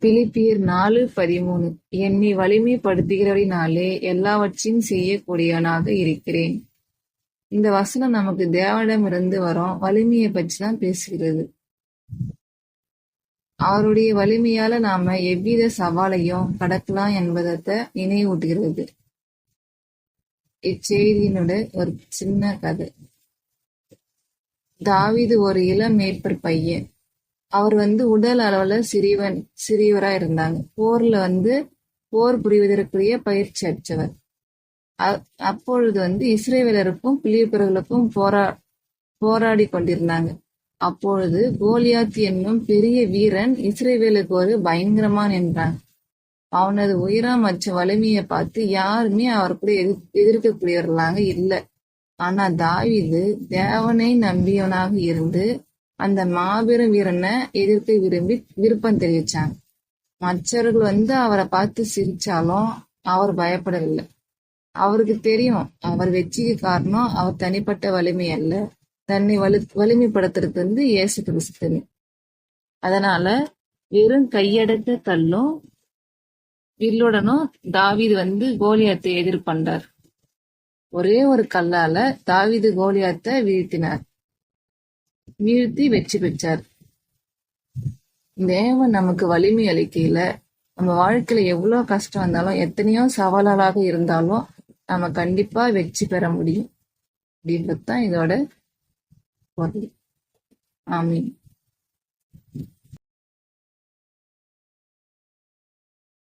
பிலிப்பியர் நாலு பதிமூணு என்னை வலிமைப்படுத்துகிறவரினாலே எல்லாவற்றையும் செய்யக்கூடியவனாக இருக்கிறேன். இந்த வசனம் நமக்கு தேவனிடமிருந்து வரும் வலிமையை பற்றி தான் பேசுகிறது. அவருடைய வலிமையால நாம எவ்வித சவாலையும் கடக்கலாம் என்பதத்தை நினைவூட்டுகிறது. இச்செய்தியினோட ஒரு சின்ன கதை. தாவீது ஒரு இளம் மேற்பர் பையன். அவர் வந்து உடல் அளவுல சிறியவன் சிறியவரா இருந்தாங்க. போர்ல வந்து போர் புரிவதற்குரிய பயிற்சி அற்றவர். அப்பொழுது வந்து இஸ்ரேவேலருக்கும் பிலிப்பியர்களுக்கும் போரா போராடி கொண்டிருந்தாங்க. அப்பொழுது கோலியாத் என்னும் பெரிய வீரன் இஸ்ரேவேலுக்கு ஒரு பயங்கரமான் என்றான். அவனது உயரம் மற்றும் வலிமையை பார்த்து யாருமே அவர் கூட எதிர் எதிர்க்கக்கூடியவர்களாக இல்லை ஆனா தாவிது தேவனை நம்பியவனாக இருந்து அந்த மாபெரும் வீரனை எதிர்க்க விரும்பி விருப்பம் தெரிவிச்சாங்க. மற்றவர்கள் வந்து அவரை பார்த்து சிரிச்சாலும் அவர் பயப்படவில்லை. அவருக்கு தெரியும் அவர் வெற்றிக்கு காரணம் அவர் தனிப்பட்ட வலிமை அல்ல தன்னை வலு வலிமைப்படுத்துறது வந்து இயேசு கிறிஸ்துன்னு அதனால வெறும் கையடக்க கல்லும் வில்லுடனும் தாவிது வந்து கோலியாத்தை எதிர்பண்டார் ஒரே ஒரு கல்லால தாவிது கோலியாத்தை வீழ்த்தினார் வீழ்த்தி வெற்றி பெற்றார். தேவன் நமக்கு வலிமை அளிக்கையில நம்ம வாழ்க்கையில எவ்வளவு கஷ்டம் வந்தாலும் எத்தனையோ சவாலாக இருந்தாலும் நம்ம கண்டிப்பா வெற்றி பெற முடியும். அப்படின்றது தான் இதோட பொருள். ஆமீன்.